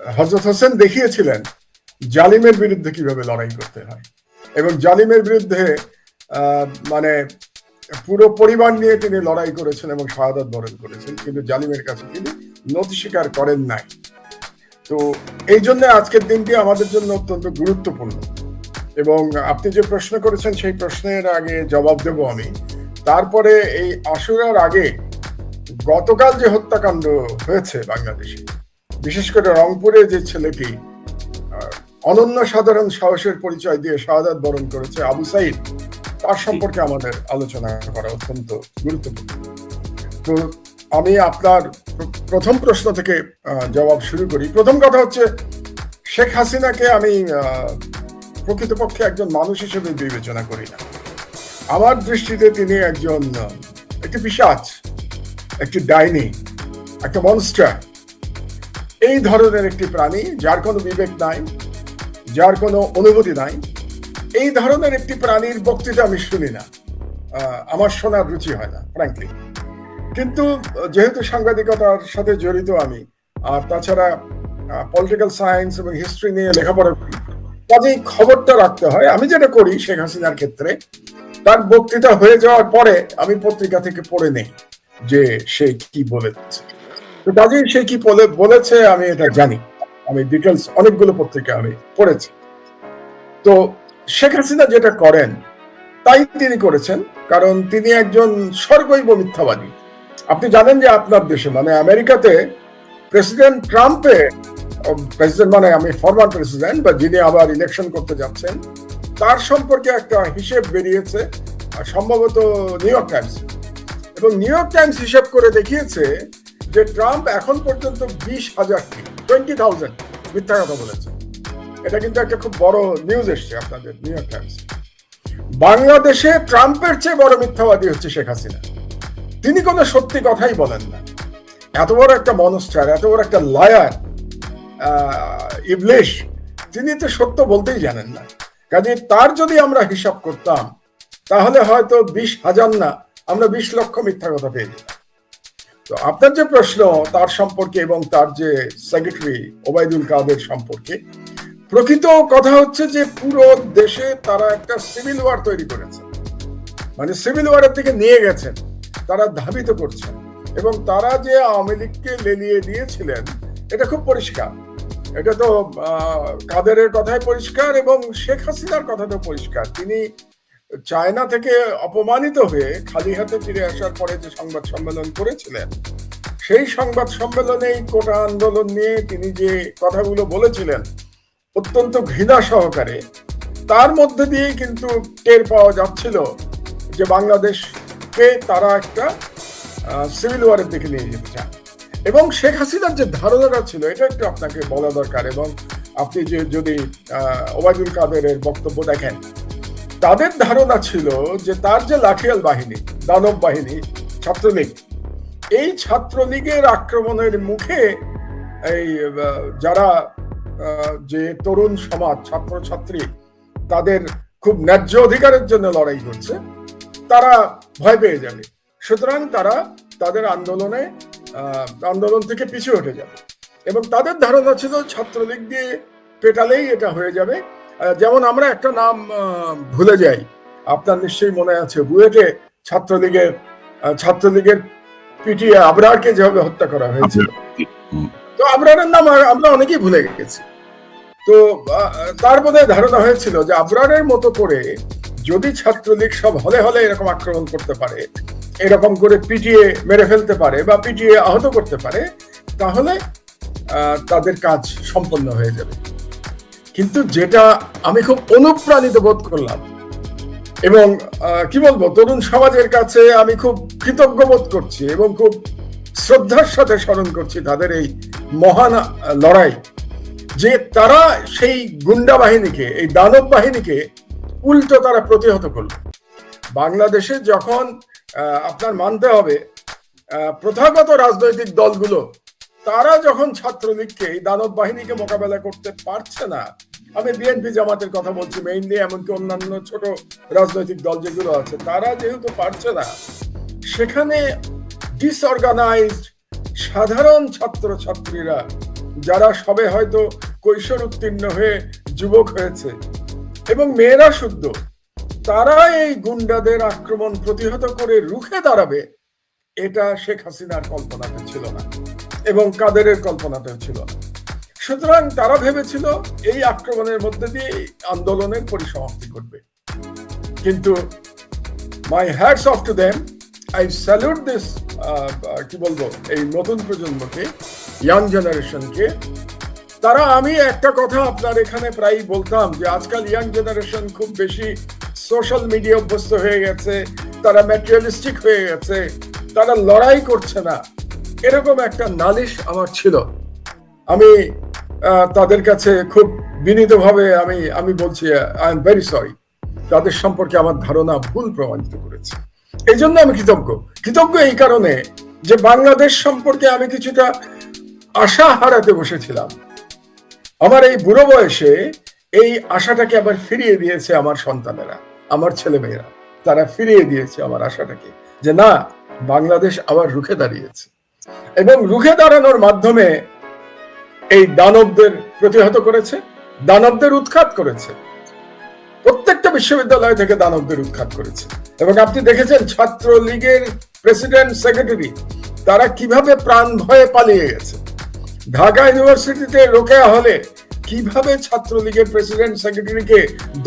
হজরত হোসেন দেখিয়েছিলেন জালিমের বিরুদ্ধে কীভাবে লড়াই করতে হয়। এবং জালিমের বিরুদ্ধে মানে পুরো পরিবার নিয়ে তিনি লড়াই করেছেন এবং শাহাদাত বরণ করেছেন। কিন্তু জালিমের কাছে তিনি নথি স্বীকার করেন নাই। তো এই জন্য আজকের দিনটি আমাদের জন্য অত্যন্ত গুরুত্বপূর্ণ। এবং আপনি যে প্রশ্ন করেছেন, সেই প্রশ্নের আগে জবাব দেব আমি। তারপরে এই আশুরার আগে গতকাল যে হত্যাকাণ্ড হয়েছে বাংলাদেশে বিশেষ করে রংপুরে যে ছেলেটি অনন্য সাধারণ সাহসের পরিচয় দিয়ে শাহাদাত বরণ করেছে আবু সাইদ তার সম্পর্কে আমাদের আলোচনা করা অত্যন্ত গুরুত্বপূর্ণ। তো আমি আপনার প্রথম প্রশ্ন থেকে জবাব শুরু করি। প্রথম কথা হচ্ছে শেখ হাসিনাকে আমি প্রকৃতপক্ষে একজন মানুষ হিসেবে বিবেচনা করি না। আমার দৃষ্টিতে তিনি একজন একটি পিসাচ একটি ডাইনি একটা মনস্টার এই ধরনের একটি প্রাণী, যার কোনো বিবেক নাই, যার কোনো অনুভূতি নাই, এই ধরনের একটি প্রাণীর বক্তৃতা আমি শুনি না। আমার শোনার রুচি হয় না ফ্র্যাঙ্কলি কিন্তু যেহেতু সাংবাদিকতার সাথে জড়িত আমি, আর তাছাড়া পলিটিক্যাল সায়েন্স এবং হিস্ট্রি নিয়ে লেখাপড়া করি, কাজেই খবরটা রাখতে হয়। আমি যেটা করি শেখ হাসিনার ক্ষেত্রে, তার বক্তৃতা হয়ে যাওয়ার পরে আমি পত্রিকা থেকে পড়ে নেই যে সে কি বলেছে সে কি বলে, বলেছে? আমি এটা জানি। আমি ডিটেলস অনেকগুলো পত্রিকা আমি পড়েছি। তো শেখ হাসিনা যেটা করেন, তাই তিনি করেছেন, কারণ তিনি একজন স্বর্গৈব মিথ্যাবাদী। আপনি জানেন যে আপনার দেশে মানে আমেরিকাতে প্রেসিডেন্ট ট্রাম্পে প্রেসিডেন্ট মানে আমি ফরমার প্রেসিডেন্ট, বা যিনি আবার ইলেকশন করতে যাচ্ছেন, তার সম্পর্কে একটা হিসেব বেরিয়েছে সম্ভবত নিউ ইয়র্ক টাইমস। এবং নিউ ইয়র্ক টাইমস হিসেব করে দেখিয়েছে যে ট্রাম্প এখন পর্যন্ত বিশ হাজারটি টোয়েন্টি থাউজেন্ড মিথ্যা কথা বলেছে। এটা কিন্তু একটা খুব বড় নিউজ এসছে আপনাদের নিউ ইয়র্ক টাইমস বাংলাদেশে ট্রাম্পের চেয়ে বড় মিথ্যাবাদী হচ্ছে শেখ হাসিনা। তিনি কোনো সত্যি কথাই বলেন না। এত বড় একটা মনস্টার, এত বড় একটা লায়ার ইবলিশ, তিনি তো সত্য বলতেই জানেন না। কাজে তার যদি আমরা হিসাব করতাম, তাহলে হয়তো বিশ হাজার না, আমরা বিশ লক্ষ মিথ্যা কথা পেয়ে যেতাম। তো আপনার যে প্রশ্ন তার সম্পর্কে এবং তার যে সেক্রেটারি ওবায়দুল কাদের সম্পর্কে, প্রকৃত কথা হচ্ছে যে পুরো দেশে তারা একটা সিভিল ওয়ার তৈরি করেছে। মানে সিভিল ওয়ারের দিকে নিয়ে গেছেন, তারা ধাবিত করছেন এবং তারা যে আওয়ামী লীগকে লেলিয়ে দিয়েছিলেন, এটা খুব পরিষ্কার। এটা তো কাদেরের কথাই পরিষ্কার এবং শেখ হাসিনার কথাটা পরিষ্কার। তিনি চায়না থেকে অপমানিত হয়ে খালি হাতে ফিরে আসার পরে যে সংবাদ সম্মেলন করেছিলেন, সেই সংবাদ সম্মেলনে কোটা আন্দোলন নিয়ে তিনি যে কথাগুলো বলেছিলেন, অত্যন্ত ঘৃণা সহকারে, তার মধ্যে দিয়েই কিন্তু টের পাওয়া যাচ্ছিল যে বাংলাদেশকে তারা একটা সিভিল ওয়ারের দিকে নিয়ে যেতে চান এবং শেখ হাসিনার যে ধারণাটা ছিল, এটা একটু আপনাকে বলা দরকার এবং আপনি যে যদি ওবায়দুল কাদেরের বক্তব্য দেখেন তাদের ধারণা ছিল যে তার যে লাঠিয়াল বাহিনী, দানব বাহিনী, ছাত্রলীগ, এই ছাত্রলীগের আক্রমণের মুখে এই যারা যে তরুণ সমাজ, ছাত্রছাত্রী, তাদের খুব ন্যায্য অধিকারের জন্য লড়াই করছে তারা ভয় পেয়ে যাবে। সুতরাং তারা তাদের আন্দোলনে আন্দোলন থেকে পিছু হটে যাবে। এবং তাদের ধারণা ছিল ছাত্রলীগ দিয়ে পেটালেই এটা হয়ে যাবে। যেমন আমরা একটা নাম ভুলে যাই। আপনার নিশ্চয়ই মনে আছে বুয়েটে ছাত্রলীগের ছাত্রলীগের পিটিয়ে আবরারকে যেভাবে হত্যা করা হয়েছিল তো আবরারের নাম আমরা অনেকেই ভুলে গেছি। তো তার বোধ ধারণা হয়েছিল যে আবরারের মতো করে যদি ছাত্রলীগ সব হলে হলে এরকম আক্রমণ করতে পারে এরকম করে পিটিয়ে মেরে ফেলতে পারে বা পিটিয়ে আহত করতে পারে তাহলে আহ, তাদের কাজ সম্পন্ন হয়ে যাবে। কিন্তু যেটা আমি খুব অনুপ্রাণিত বোধ করলাম, এবং কি বলব, তরুণ সমাজের কাছে আমি খুব কৃতজ্ঞ বোধ করছি এবং খুব শ্রদ্ধার সাথে স্মরণ করছি তাদের এই মহান লড়াই। যে তারা সেই গুন্ডা বাহিনীকে, এই দানব বাহিনীকে উল্টো তারা প্রতিহত করল। বাংলাদেশে যখন আপনার মানতে হবে প্রথাগত রাজনৈতিক দলগুলো, তারা যখন ছাত্রলীগকে এই দানব বাহিনীকে মোকাবেলা করতে পারছে না আমি বিএনপি জামাতের কথা বলছি মেইনলি এমনকি অন্যান্য ছোট রাজনৈতিক দল যেগুলো আছে, তারা যেহেতু পারছে না, সেখানে ডিসঅর্গানাইজড সাধারণ ছাত্র ছাত্রীরা যারা সবে হয়তো কৈশোর উত্তীর্ণ হয়ে যুবক হয়েছে, এবং মেয়েরা শুদ্ধ, তারা এই গুন্ডাদের আক্রমণ প্রতিহত করে রুখে দাঁড়াবে, এটা শেখ হাসিনার কল্পনাতে ছিল না, এবং কাদেরের কল্পনাতেও ছিল না। সুতরাং তারা ভেবেছিল এই আক্রমণের মধ্যে দিয়ে আন্দোলনের পরিসমাপ্তি করবে কিন্তু my hats off to them I salute this কি বলব, এই নতুন প্রজন্মকে ইয়াং জেনারেশনকে তারা, আমি একটা কথা আপনার এখানে প্রায় বলতাম যে, আজকাল ইয়াং জেনারেশন খুব বেশি সোশ্যাল মিডিয়া অভ্যস্ত হয়ে গেছে, তারা ম্যাটেরিয়ালিস্টিক হয়ে গেছে, তারা লড়াই করছে না। এরকম একটা নালিশ আমার ছিল। আমি তাদের কাছে খুব বিনীতভাবে আমি আমি বলছি আই এম ভেরি সরি তাদের সম্পর্কে আমার ধারণা ভুল প্রমাণিত করেছে। এই জন্য আমি কৃতজ্ঞ। কৃতজ্ঞ এই কারণে যে বাংলাদেশ সম্পর্কে আমি কিছুটা আশা হারাতে বসেছিলাম। আমার এই বুড়ো বয়সে এই আশাটাকে আবার ফিরিয়ে দিয়েছে আমার সন্তানেরা, আমার ছেলেমেয়েরা। তারা ফিরিয়ে দিয়েছে আমার আশাটাকে যে না, বাংলাদেশ আবার রুখে দাঁড়িয়েছে। এবং রুখে দাঁড়ানোর মাধ্যমে এই দানবদের প্রতিহত করেছে, দানবদের উৎখাত করেছে। প্রত্যেকটা বিশ্ববিদ্যালয় থেকে দানবদের উৎখাত করেছে। এবং আপনি দেখেছেন ছাত্র লীগের প্রেসিডেন্ট সেক্রেটারি, তারা কীভাবে প্রাণ ভয়ে পালিয়ে গেছে। ঢাকা ইউনিভার্সিটিতে রোকেয়া হলে কীভাবে ছাত্রলীগের প্রেসিডেন্ট সেক্রেটারিকে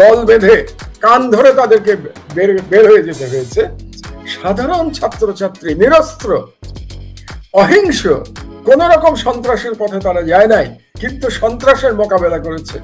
দল বেঁধে কান ধরে তাদেরকে বের বের হয়ে যেতে হয়েছে? সাধারণ ছাত্রছাত্রী নিরস্ত্র, অহিংস কোন রকম সন্ত্রাসের পথে তারা যায় নাই কিন্তু সন্ত্রাসের মোকাবেলা করেছে।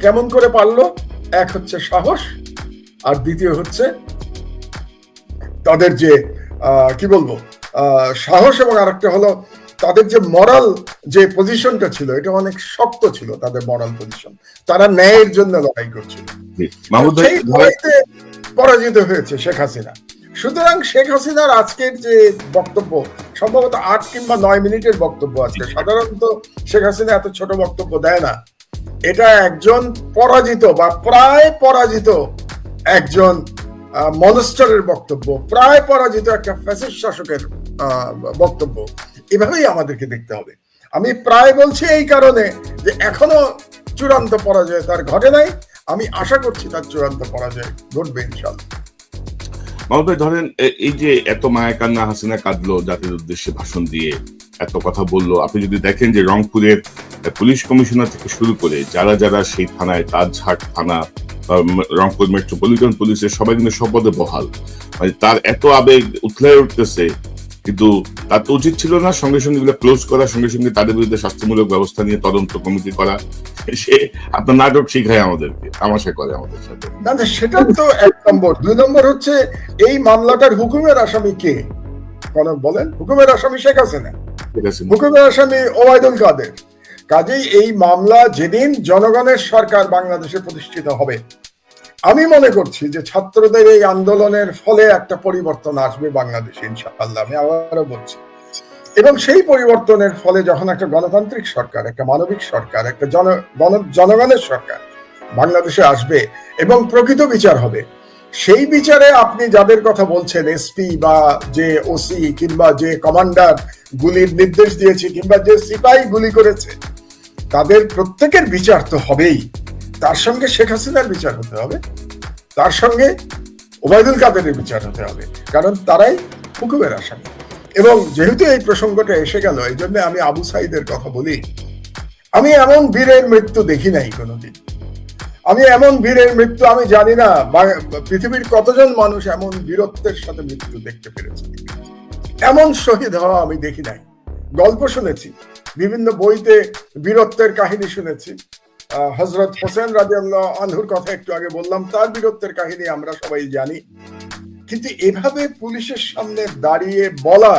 কেমন করে পারল? এক হচ্ছে সাহস আর দ্বিতীয় হচ্ছে তাদের যে কি বলব আহ, সাহস এবং আরেকটা হলো তাদের যে মরাল যে পজিশনটা ছিল এটা অনেক শক্ত ছিল তাদের মরাল পজিশন তারা ন্যায়ের জন্য লড়াই করছিল। পরাজিত হয়েছে শেখ হাসিনা। সুতরাং শেখ হাসিনার আজকের যে বক্তব্য সম্ভবত আট কিংবা নয় মিনিটের বক্তব্য আজকে। সাধারণত শেখ হাসিনা এত ছোট বক্তব্য দেয় না। এটা একজন পরাজিত বা প্রায় পরাজিত একজন মনস্টারের বক্তব্য প্রায় পরাজিত একটা ফ্যাসিস্ট শাসকের বক্তব্য। এভাবেই আমাদেরকে দেখতে হবে। আমি প্রায় বলছি এই কারণে যে এখনও চূড়ান্ত পরাজয় তার ঘটে নাই। আমি আশা করছি তার চূড়ান্ত পরাজয় ঘটবে ইনশাল্লাহ মাহমুদ ধরেন এই যে এত মায়া কান্না, হাসিনা কাঁদলো জাতির উদ্দেশ্যে ভাষণ দিয়ে, এত কথা বলল। আপনি যদি দেখেন যে রংপুরের পুলিশ কমিশনার থেকে শুরু করে যারা যারা সেই থানায়, তাজহাট থানা রংপুর মেট্রোপলিটন পুলিশের সবাই কিন্তু সপদে বহাল। মানে তার এত আবেগ উথলে উঠতেছে কিন্তু তার তো উচিত ছিল না সঙ্গে সঙ্গে এগুলো ক্লোজ করা সঙ্গে সঙ্গে তাদের বিরুদ্ধে শাস্তিমূলক ব্যবস্থা নিয়ে তদন্ত কমিটি করা। সে আপনার নাটক শিখায় আমাদেরকে তামাশা করে আমাদের সাথে। না না সেটা তো এক নম্বর। দুই নম্বর হচ্ছে এই মামলাটার হুকুমের আসামি কে? কনক বলেন। হুকুমের আসামি শেখ হাসিনা। ঠিক আছে হুকুমের আসামি ওবায়দুল কাদের। কাজেই এই মামলা যেদিন জনগণের সরকার বাংলাদেশে প্রতিষ্ঠিত হবে আমি মনে করছি যে ছাত্রদের এই আন্দোলনের ফলে একটা পরিবর্তন আসবে বাংলাদেশে, ইনশাআল্লাহ। আমি আবারও বলছি। এবং সেই পরিবর্তনের ফলে যখন একটা গণতান্ত্রিক সরকার, একটা মানবিক সরকার, একটা জন জনগণের সরকার বাংলাদেশে আসবে এবং প্রকৃত বিচার হবে, সেই বিচারে আপনি যাদের কথা বলছেন, এসপি বা যে ওসি কিংবা যে কমান্ডার গুলির নির্দেশ দিয়েছে কিংবা যে সিপাহি গুলি করেছে, তাদের প্রত্যেকের বিচার তো হবেই। তার সঙ্গে শেখ হাসিনার বিচার হতে হবে। তার সঙ্গে ওবায়দুল কাদেরের বিচার হতে হবে, কারণ তারাই হুকুমের আসামি। এবং যেহেতু এই প্রসঙ্গটা এসে গেল, এই জন্য আমি আবু সাইদের কথা বলি। আমি এমন বীরের মৃত্যু দেখি নাই কোনোদিন। আমি এমন বীরের মৃত্যু, আমি জানি না পৃথিবীর কতজন মানুষ এমন বীরত্বের সাথে মৃত্যু দেখতে পেরেছে। এমন শহীদ হওয়া আমি দেখি নাই। গল্প শুনেছি, বিভিন্ন বইতে বীরত্বের কাহিনী শুনেছি। হজরত হোসেন রাজিয়াল্লাহ আনহুর কথা একটু আগে বললাম, তার বীরত্বের কাহিনী আমরা সবাই জানি। কিন্তু এভাবে পুলিশের সামনে দাঁড়িয়ে বলা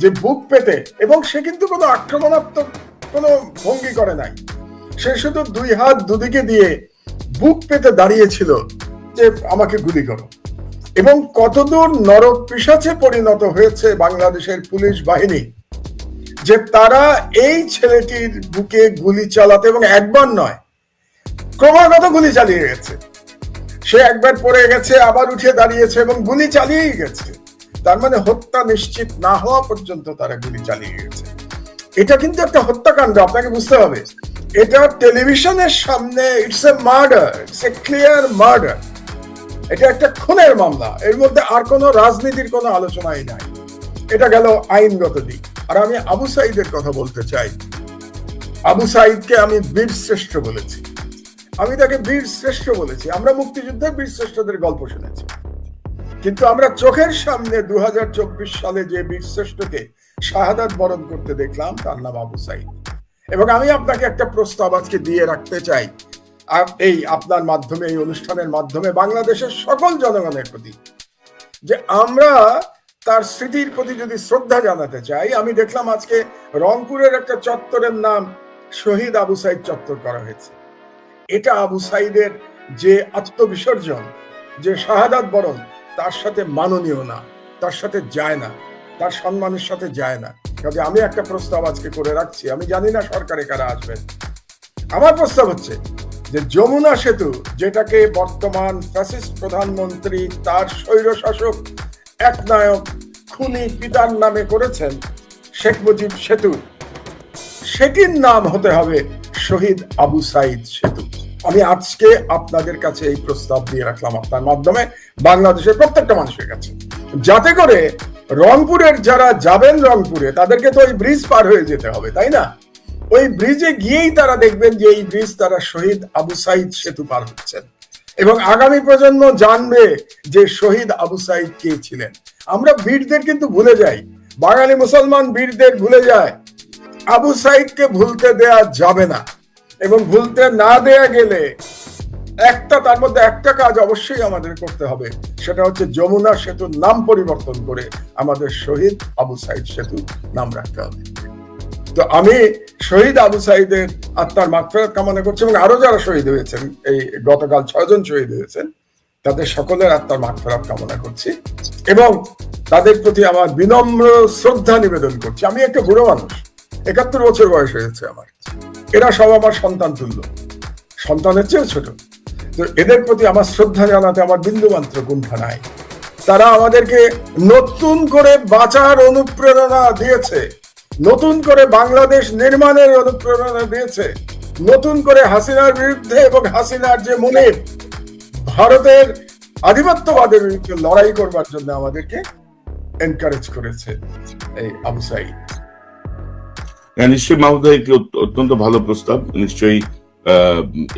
যে বুক পেতে, এবং সে কিন্তু কোনো আক্রমণাত্মক কোনো ভঙ্গি করে নাই। সে শুধু দুই হাত দুদিকে দিয়ে বুক পেতে দাঁড়িয়েছিল যে আমাকে গুলি করো। এবং কতদূর নরক পিসাচে পরিণত হয়েছে বাংলাদেশের পুলিশ বাহিনী যে তারা এই ছেলেটির বুকে গুলি চালাতে এবং একবার নয়, ক্রমাগত গুলি চালিয়ে গেছে। সে একবার পড়ে গেছে, আবার উঠে দাঁড়িয়েছে এবং গুলি চালিয়েই গেছে। তার মানে হত্যা নিশ্চিত না হওয়া পর্যন্ত তারা গুলি চালিয়ে গেছে। এটা কিন্তু একটা হত্যাকাণ্ড, আপনাকে বুঝতে হবে। এটা টেলিভিশনের সামনে it's a murder it's a clear murder এটা একটা খুনের মামলা, এর মধ্যে আর কোনো রাজনীতির কোনো আলোচনাই নাই। এটা গেল আইনগত দিক। আর আমি আবু সাইদের কথা বলতে চাই। আবু সাইদকে আমি বীর শ্রেষ্ঠ বলেছি। আমি তাকে বীর শ্রেষ্ঠ বলেছি। আমরা মুক্তিযুদ্ধের বীর শ্রেষ্ঠদের গল্প শুনেছি। কিন্তু আমরা চোখের সামনে দু সালে যে বীর শ্রেষ্ঠকে শাহাদাত বরণ করতে দেখলাম, তার নাম আবু সাইদ। এবং আমি আপনাকে একটা প্রস্তাব আজকে দিয়ে রাখতে চাই। এই আপনার মাধ্যমে, এই অনুষ্ঠানের মাধ্যমে বাংলাদেশের সকল জনগণের প্রতি। যে আমরা তার স্মৃতির প্রতি যদি শ্রদ্ধা জানাতে চাই, আমি দেখলাম আজকে রংপুরের একটা চত্বরের নাম শহীদ আবু সাইদ চত্বর করা হয়েছে। এটা আবু সাইদের যে আত্মবিসর্জন, যে শাহাদাত বরণ, তার সাথে মাননীয় না, তার সাথে যায় না, তার সম্মানের সাথে যায় না। কাজে আমি একটা প্রস্তাব আজকে করে রাখছি, আমি জানি না সরকারে কারা আসবেন। আমার প্রস্তাব হচ্ছে যে যমুনা সেতু, যেটাকে বর্তমান ফ্যাসিস্ট প্রধানমন্ত্রী, তার স্বৈরশাসক, একনায়ক খুনি পিতার নামে করেছেন শেখ মুজিব সেতু। সেটির নাম হতে হবে শহীদ আবু সাইদ সেতু। আমি আজকে আপনাদের কাছে এই প্রস্তাব দিয়ে রাখলাম আপনার মাধ্যমে। বাংলাদেশের প্রত্যেকটা মানুষের কাছে। যাতে করে রংপুরের যারা যাবেন রংপুরে, তাদেরকে তো ওই ব্রিজ পার হয়ে যেতে হবে, তাই না? ওই ব্রিজে গিয়েই তারা দেখবেন যে এই ব্রিজ তারা শহীদ আবু সাইদ সেতু পার হচ্ছেন। এবং আগামী প্রজন্ম জানবে যে শহীদ আবু সাইদ কে ছিলেন। আমরা বীরদের কিন্তু ভুলে যাই। বাঙালি মুসলমান বীরদের ভুলে যায়। আবু সাইদকে ভুলতে দেয়া যাবে না এবং ভুলতে না দেয়া গেলে একটা তার মধ্যে একটা কাজ অবশ্যই আমাদের করতে হবে। সেটা হচ্ছে যমুনা সেতুর নাম পরিবর্তন করে আমাদের শহীদ আবু সাইদ সেতু নাম রাখতে হবে। তো আমি শহীদ আবু সাইদের আত্মার মাত্রা কামনা করছি এবং আরও যারা শহীদ হয়েছেন, এই গতকাল ছয়জন শহীদ হয়েছেন তাদের সকলের আত্মার মাগফিরাত কামনা করছি এবং তাদের প্রতি আমার বিনম্র শ্রদ্ধা নিবেদন করছি। আমি একটা বুড়ো মানুষ, একাত্তর বছর বয়স হয়েছে আমার। এরা সব আমার সন্তান তুল্য। সন্তানের চেয়েও ছোট। তো এদের প্রতি আমার শ্রদ্ধা জানাতে আমার বিন্দু মাত্র কুণ্ঠা নাই। তারা আমাদেরকে নতুন করে বাঁচার অনুপ্রেরণা দিয়েছে। নতুন করে বাংলাদেশ নির্মাণের অনুপ্রেরণা দিয়েছে। নতুন করে হাসিনার বিরুদ্ধে এবং হাসিনার যে মনে ভারতের আধিপত্যবাদের বিরুদ্ধে লড়াই করবার জন্য আমাদেরকে এনকারেজ করেছে এই আবু সাইদ। নিশ্চয়ই মাহমুদা একটি অত্যন্ত ভালো প্রস্তাব। নিশ্চয়ই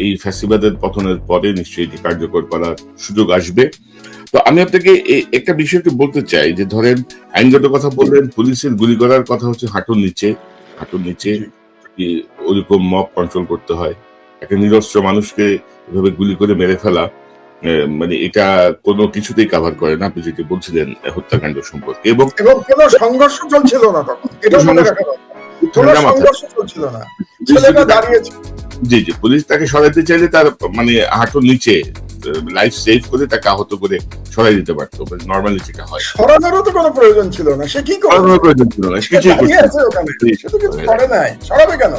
এই ফ্যাসিবাদের পতনের পরে নিশ্চয়ই এটি কার্যকর করার সুযোগ আসবে। তো আমি আপনাকে একটা বিষয় একটু বলতে চাই যে ধরেন আইনগত কথা বললেন পুলিশের গুলি করার কথা হচ্ছে হাঁটুর নিচে। হাঁটুর নিচে ওরকম মব কন্ট্রোল করতে হয়? একটা নিরস্ত্র মানুষকে এভাবে গুলি করে মেরে ফেলা মানে এটা কোনো কিছুতেই কাভার করে না। আপনি যেটি বলছিলেন হত্যাকাণ্ড সম্পর্কে। এবং এবং কোনো সংঘর্ষ চলছিল না তখন। এটা মনে রাখা কোনো সংঘর্ষ চলছিল না। ছেলেটা দাঁড়িয়েছে। জি জি। পুলিশ তাকে সরাইতে চাইলে তার মানে হাঁটুর নিচে লাইফ সেভ করে তাকে আহত করে সরাই দিতে পারতো। নর্মালি যেটা হয়। সরানোরও তো কোনো প্রয়োজন ছিল না। সে কি করে প্রয়োজন ছিল না। কিছুই করতে নাই। সরাবে কেন?